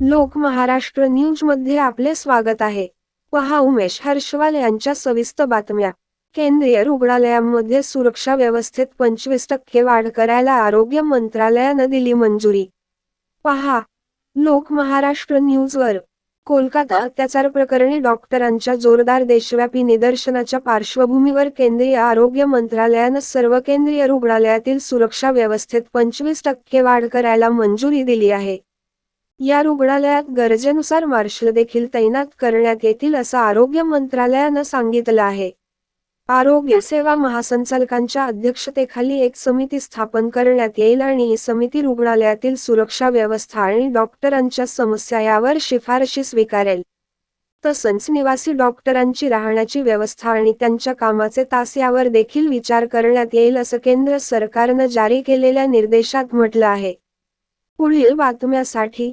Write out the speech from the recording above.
लोक महाराष्ट्र न्यूजमध्ये आपले स्वागत आहे. पहा उमेश हर्षवाल यांच्या सविस्तर बातम्या. केंद्रीय रुग्णालयांमध्ये सुरक्षा व्यवस्थेत पंचवीस टक्के वाढ करायला आरोग्य मंत्रालयानं दिली मंजुरी. पहा लोक महाराष्ट्र न्यूजवर कोलकाता अत्याचार प्रकरणी डॉक्टरांच्या जोरदार देशव्यापी निदर्शनाच्या पार्श्वभूमीवर केंद्रीय आरोग्य मंत्रालयानं सर्व केंद्रीय रुग्णालयातील सुरक्षा व्यवस्थेत पंचवीस टक्के वाढ करायला मंजुरी दिली आहे. या रुग्णालयात गरजेनुसार मार्शल देखील तैनात करण्यात येतील असं आरोग्य मंत्रालयानं सांगितलं आहे. आरोग्य सेवा महासंचालकांच्या अध्यक्षतेखाली एक समिती स्थापन करण्यात येईल आणि ही समिती रुग्णालयातील सुरक्षा व्यवस्था आणि डॉक्टरांच्या समस्या यावर शिफारशी स्वीकारेल. तसंच निवासी डॉक्टरांची राहण्याची व्यवस्था आणि त्यांच्या कामाचे तास यावर देखील विचार करण्यात येईल असं केंद्र सरकारनं जारी केलेल्या निर्देशात म्हटलं आहे. पुढील बातम्यासाठी